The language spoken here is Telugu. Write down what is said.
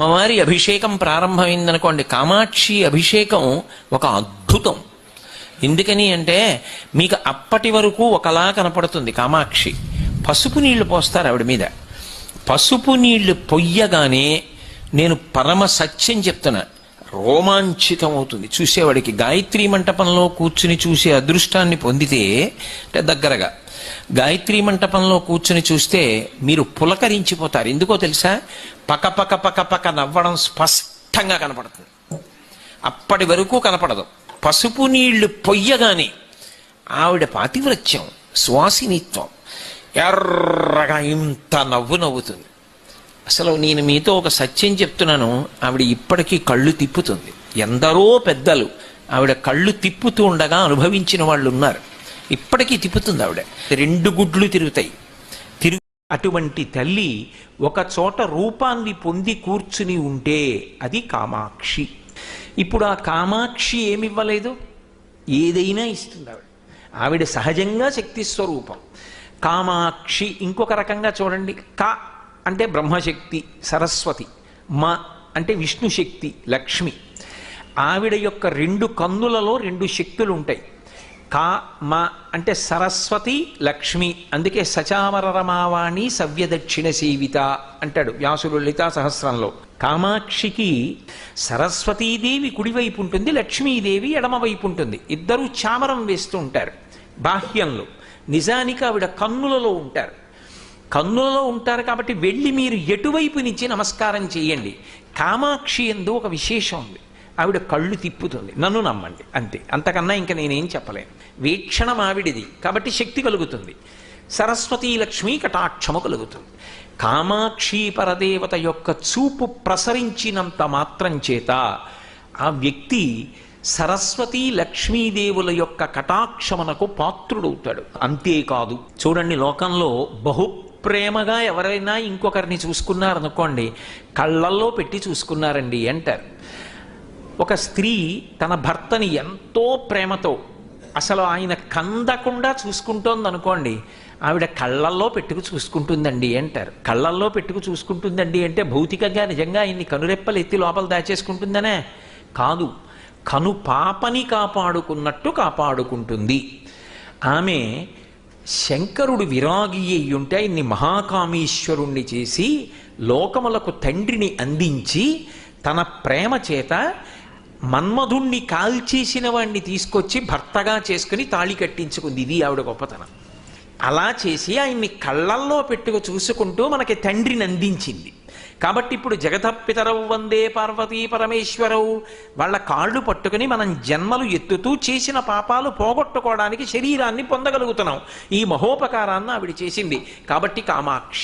అమ్మవారి అభిషేకం ప్రారంభమైందనుకోండి కామాక్షి అభిషేకం ఒక అద్భుతం. ఎందుకని అంటే మీకు అప్పటి వరకు ఒకలా కనపడుతుంది కామాక్షి. పసుపు నీళ్ళు పోస్తారు ఆవిడ మీద. పసుపు నీళ్ళు పొయ్యగానే నేను పరమ సత్యం చెప్తున్నా. రోమాంచితమవుతుంది. చూసేవాడికి గాయత్రి మంటపంలో కూర్చుని చూసే అదృష్టాన్ని పొందితే అంటే దగ్గరగా. గాయత్రి మంటపంలో కూర్చుని చూస్తే మీరు పులకరించిపోతారు. ఎందుకో తెలుసా? పక పక పక పక నవ్వడం స్పష్టంగా కనపడుతుంది. అప్పటి వరకు కనపడదు. పసుపు నీళ్ళు పొయ్యగానే ఆవిడ పాతివ్రత్యం శ్వాసినిత్వం ఎర్రగా ఇంత నవ్వు నవ్వుతుంది. అసలు నేను మీతో ఒక సత్యం చెప్తున్నాను. ఆవిడ ఇప్పటికీ కళ్ళు తిప్పుతుంది. ఎందరో పెద్దలు ఆవిడ కళ్ళు తిప్పుతూ ఉండగా అనుభవించిన వాళ్ళు ఉన్నారు. ఇప్పటికీ తిప్పుతుంది ఆవిడ. రెండు గుడ్లు తిరుగుతాయి. తిరుగు అటువంటి తల్లి ఒక చోట రూపాన్ని పొంది కూర్చుని ఉంటే అది కామాక్షి. ఇప్పుడు ఆ కామాక్షి ఏమివ్వలేదు? ఏదైనా ఇస్తుంది ఆవిడ. ఆవిడ సహజంగా శక్తి స్వరూపం. కామాక్షి ఇంకొక రకంగా చూడండి. కా అంటే బ్రహ్మశక్తి సరస్వతి మ అంటే విష్ణు శక్తి లక్ష్మి. ఆవిడ యొక్క రెండు కన్నులలో రెండు శక్తులు ఉంటాయి కా మ అంటే సరస్వతి లక్ష్మి. అందుకే సచామర రమావాణి సవ్యదక్షిణ సేవిత అంటాడు వ్యాసులు లలితా సహస్రంలో. కామాక్షికి సరస్వతీదేవి కుడివైపు ఉంటుంది లక్ష్మీదేవి ఎడమవైపు ఉంటుంది ఇద్దరూ చామరం వేస్తూ ఉంటారు బాహ్యంలో. నిజానికి ఆవిడ కన్నులలో ఉంటారు. కన్నులలో ఉంటారు కాబట్టి వెళ్ళి మీరు ఎటువైపు నుంచి నమస్కారం చేయండి. కామాక్షి ఎందు ఒక విశేషం ఉంది. ఆవిడ కళ్ళు తిప్పుతుంది. నన్ను నమ్మండి. అంతే. అంతకన్నా ఇంకా నేనేం చెప్పలేను. వీక్షణం ఆవిడిది. కాబట్టి శక్తి కలుగుతుంది. సరస్వతీ లక్ష్మి కటాక్షము కలుగుతుంది. కామాక్షి పరదేవత యొక్క చూపు ప్రసరించినంత మాత్రం చేత ఆ వ్యక్తి సరస్వతి లక్ష్మీదేవుల యొక్క కటాక్షమునకు పాత్రుడవుతాడు. అంతేకాదు చూడండి లోకంలో బహు ప్రేమగా ఎవరైనా ఇంకొకరిని చూసుకున్నారనుకోండి కళ్ళల్లో పెట్టి చూసుకున్నారండి అంటారు ఒక స్త్రీ తన భర్తని ఎంతో ప్రేమతో అసలు ఆయన కందకుండా చూసుకుంటోంది అనుకోండి ఆవిడ కళ్ళల్లో పెట్టుకు చూసుకుంటుందండి అంటారు కళ్ళల్లో పెట్టుకు చూసుకుంటుందండి అంటే భౌతికంగా నిజంగా ఆయన్ని కనురెప్పలు ఎత్తి లోపల దాచేసుకుంటుందనే? కాదు. కను పాపని కాపాడుకున్నట్టు కాపాడుకుంటుంది. ఆమె శంకరుడు విరాగి అయ్యుంటే ఉంటే ఆయన్ని మహాకామేశ్వరుణ్ణి చేసి లోకములకు తండ్రిని అందించి తన ప్రేమ చేత మన్మధుణ్ణి కాల్చేసిన వాణ్ణి తీసుకొచ్చి భర్తగా చేసుకుని తాళి కట్టించుకుంది. ఇది ఆవిడ గొప్పతనం. అలా చేసి ఆయన్ని కళ్ళల్లో పెట్టుకు చూసుకుంటూ మనకి తండ్రిని అందించింది. కాబట్టి ఇప్పుడు జగతపితరవు వందే పార్వతీ పరమేశ్వరవు. వాళ్ళ కాళ్ళు పట్టుకుని మనం జన్మలు ఎత్తుతూ చేసిన పాపాలు పోగొట్టుకోవడానికి శరీరాన్ని పొందగలుగుతున్నాం. ఈ మహోపకారాన్ని ఆవిడ చేసింది. కాబట్టి కామాక్షి.